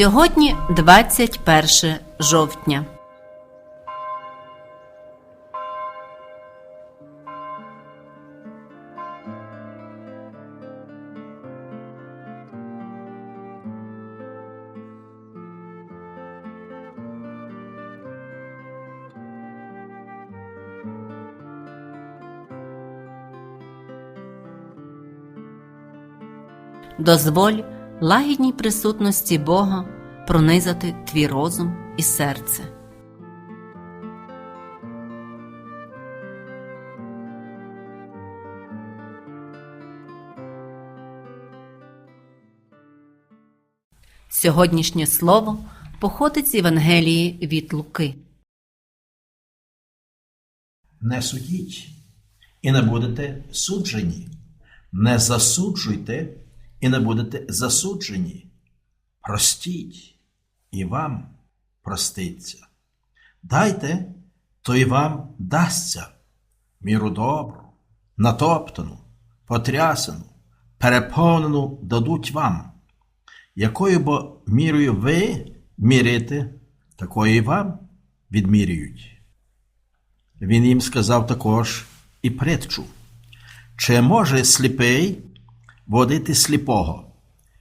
Сьогодні 21 жовтня. Дозволь лагідній присутності Бога пронизати твій розум і серце. Сьогоднішнє слово походить з Євангелії від Луки. Не судіть, і не будете суджені. Не засуджуйте, і не будете засуджені. Простіть, і вам проститься. Дайте, то й вам дасться міру добру, натоптану, потрясену, переповнену дадуть вам. Якою бо мірою ви мірите, такою і вам відмірюють. Він їм сказав також і притчу. Чи може сліпий водити сліпого?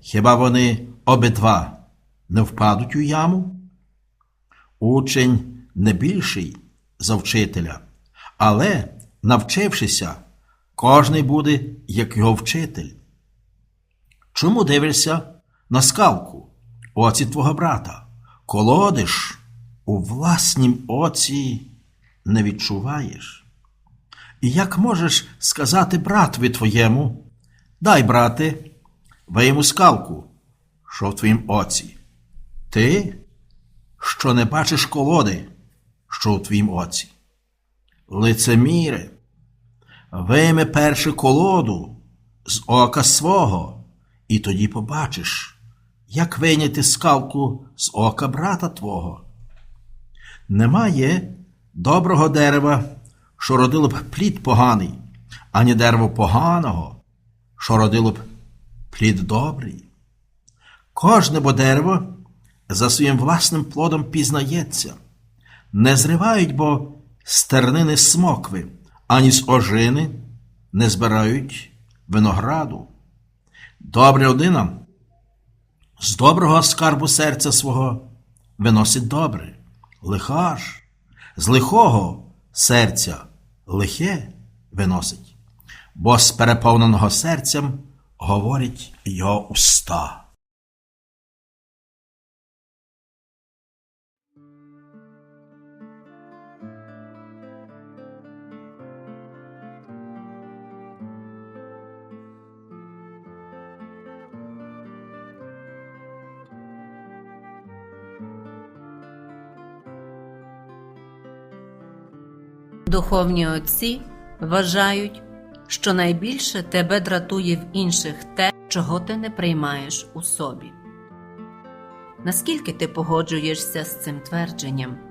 Хіба вони обидва не впадуть у яму? Учень не більший за вчителя, але, навчившися, кожний буде, як його вчитель. Чому дивишся на скалку, оці твого брата? Колодиш у власнім оці не відчуваєш? І як можеш сказати братові твоєму, дай, брате, вийму скалку, що в твоїм оці. Ти, що не бачиш колоди, що в твоїм оці. Лицеміре, вийми перше колоду з ока свого, і тоді побачиш, як вийняти скалку з ока брата твого. Немає доброго дерева, що родило б плід поганий, ані дерево поганого, що родило б плід добрий. Кожне бо дерево за своїм власним плодом пізнається, не зривають бо стернини смокви, ані з ожини не збирають винограду. Добра людина з доброго скарбу серця свого виносить добре, лиха ж, з лихого серця лихе виносить, бо з переповненого серцем говорить його уста. Духовні отці вважають, що найбільше тебе дратує в інших те, чого ти не приймаєш у собі. Наскільки ти погоджуєшся з цим твердженням?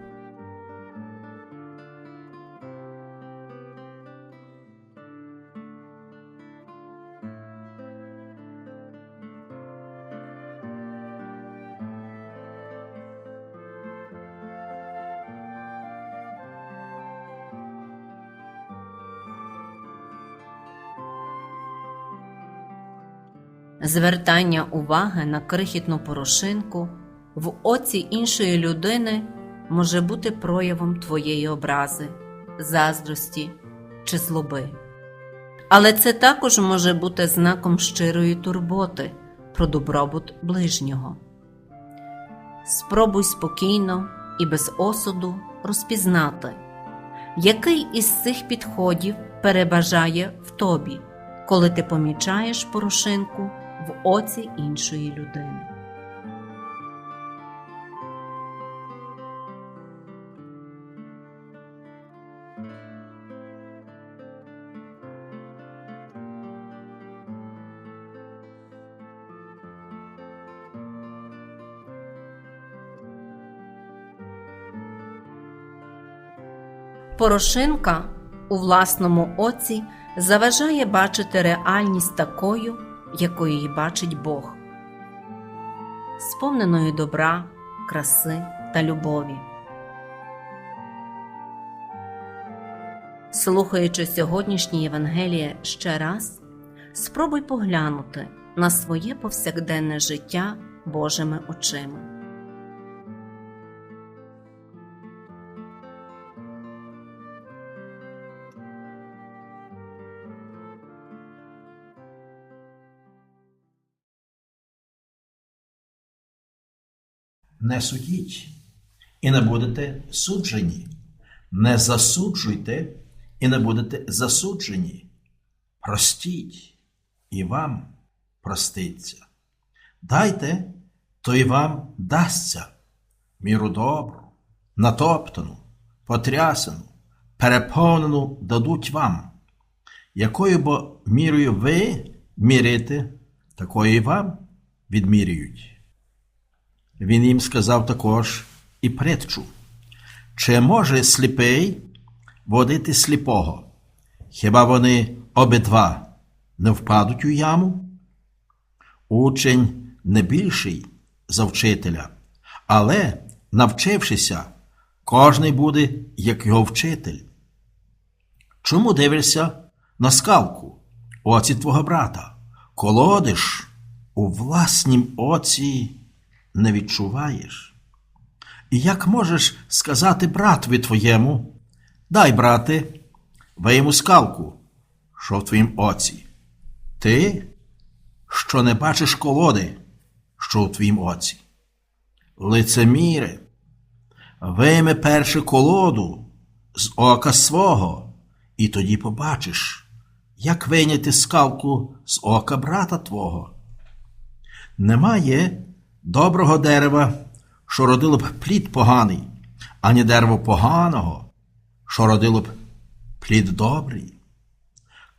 Звертання уваги на крихітну порошинку в оці іншої людини може бути проявом твоєї образи, заздрості чи злоби. Але це також може бути знаком щирої турботи про добробут ближнього. Спробуй спокійно і без осуду розпізнати, який із цих підходів перебажає в тобі, коли ти помічаєш порошинку в оці іншої людини. Порошинка у власному оці заважає бачити реальність такою, якою її бачить Бог. сповненою добра, краси та любові. Слухаючи сьогоднішнє Євангеліє ще раз, спробуй поглянути на своє повсякденне життя Божими очима. Не судіть, і не будете суджені. Не засуджуйте, і не будете засуджені. Простіть, і вам проститься. Дайте, то й вам дасться міру добру, натоптану, потрясену, переповнену дадуть вам. Якою бо мірою ви мірите, такою і вам відмірюють. Він їм сказав також і притчу. Чи може сліпий водити сліпого? Хіба вони обидва не впадуть у яму? Учень не більший за вчителя, але, навчившися, кожний буде, як його вчитель. Чому дивишся на скалку, оці твого брата? Колодиш у власнім оці не відчуваєш? І як можеш сказати братові твоєму, дай, брате, вийму скалку, що в твоїм оці. Ти, що не бачиш колоди, що в твоїм оці. Лицеміре, вийми перше колоду з ока свого, і тоді побачиш, як вийняти скалку з ока брата твого. Немає доброго дерева, що родило б плід поганий, ані дерево поганого, що родило б плід добрий.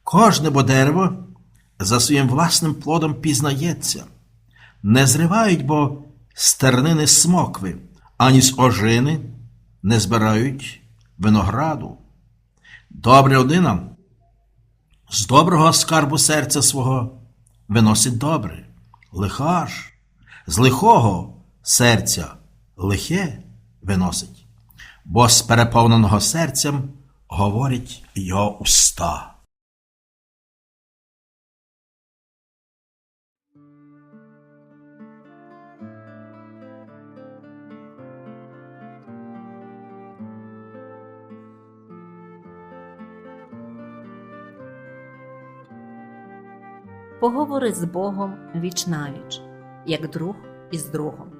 Кожне бо дерево за своїм власним плодом пізнається, не зривають бо стернини смокви, ані з ожини не збирають винограду. Добра людина з доброго скарбу серця свого виносить добре, лиха ж з лихого серця лихе виносить, бо з переповненого серцем говорить його уста. Поговори з Богом віч навіч, як друг із другом.